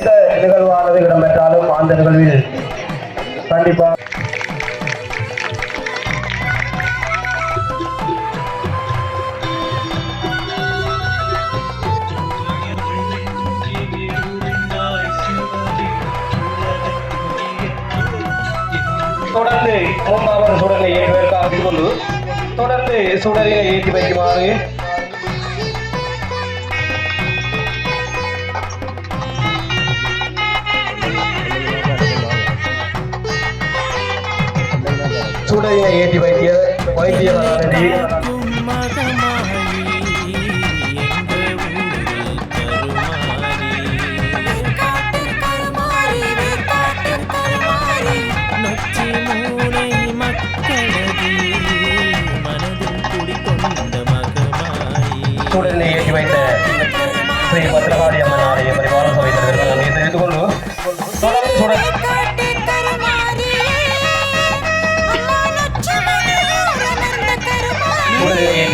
இந்த நிகழ்வானது இடம்பெற்றாலும் அந்த நிகழ்வில் கண்டிப்பாக தொடர்ந்து மூன்றாவது சுடலை ஏற்றுவதற்காக கொண்டு தொடர்ந்து சுடலை ஏற்றி வைக்குமாறு சுடலை ஏற்றி வைத்திய வைத்தியரானது சுடலை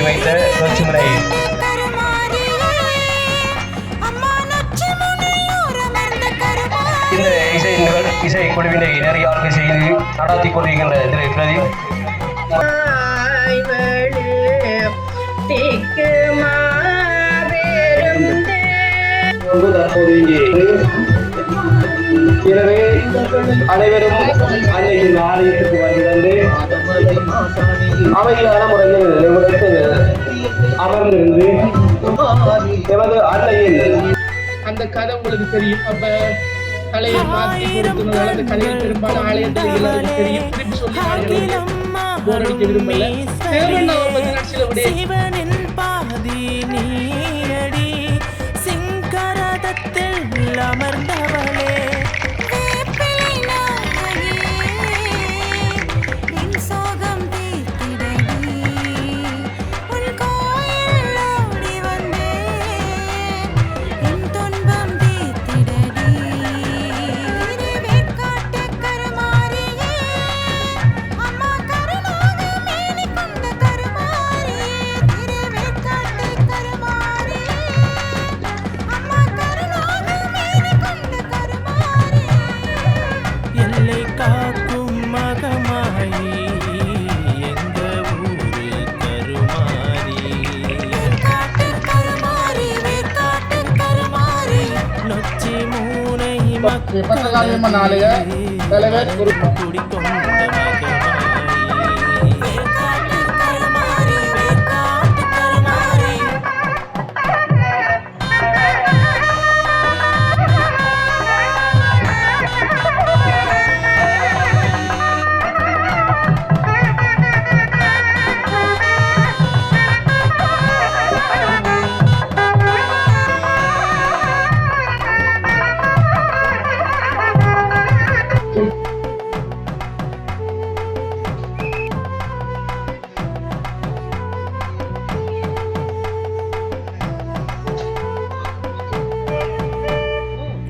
வைத்த லட்சுமணை இந்த இசை நிகழ் இசை குழுவினை நெறியாளர்கள் செய்து நடாத்தி கொண்டிருக்கின்ற திரு பிரதீப். தற்போது இங்கே எனவே அனைவரும் அன்னையின் ஆலயத்துக்கு வந்து அமைதியான முறையில் நிமிடத்தில் அமர்ந்திருந்து எமது அன்னையின் அந்த கதை உங்களுக்கு தெரியும். அப்ப தலையை மாற்றி கொடுக்கணும் அந்த கதையில் பெரும்பாலும் ஆலயத்தில் எல்லாருக்கும் தெரியும். திருப்பி சொல்லி ஆலயம் போர் அடிக்க விரும்பல தேவண்ணாவை பத்தி நான் சில விடயம் சிவனின் மகமாயி எங்க ஊரு கருமாரி நொச்சி மூனை பத்திரகாளியம்மன் ஆலய தலைவர் குடிக்கொண்ட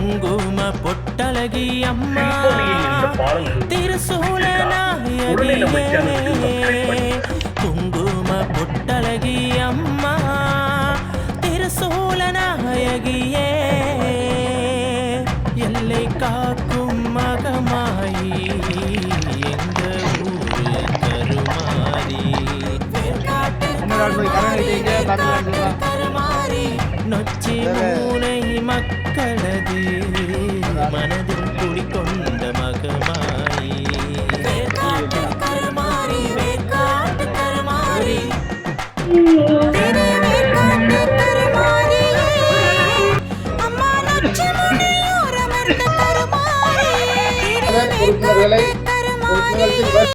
குங்கும பொட்டழகி அம்மா. திருசூல குங்கும பொட்டழகி அம்மா. திருசூல நாயகியே. எல்லை காக்கும் மகமாயி எங்க ஊரு கருமாரி நொச்சி மூனை மக்களது மனதில் குடிக்கொண்ட மகமாயி. கருமாறி வேர்க்காட்டு கருமாறி. உறுப்பினர்களை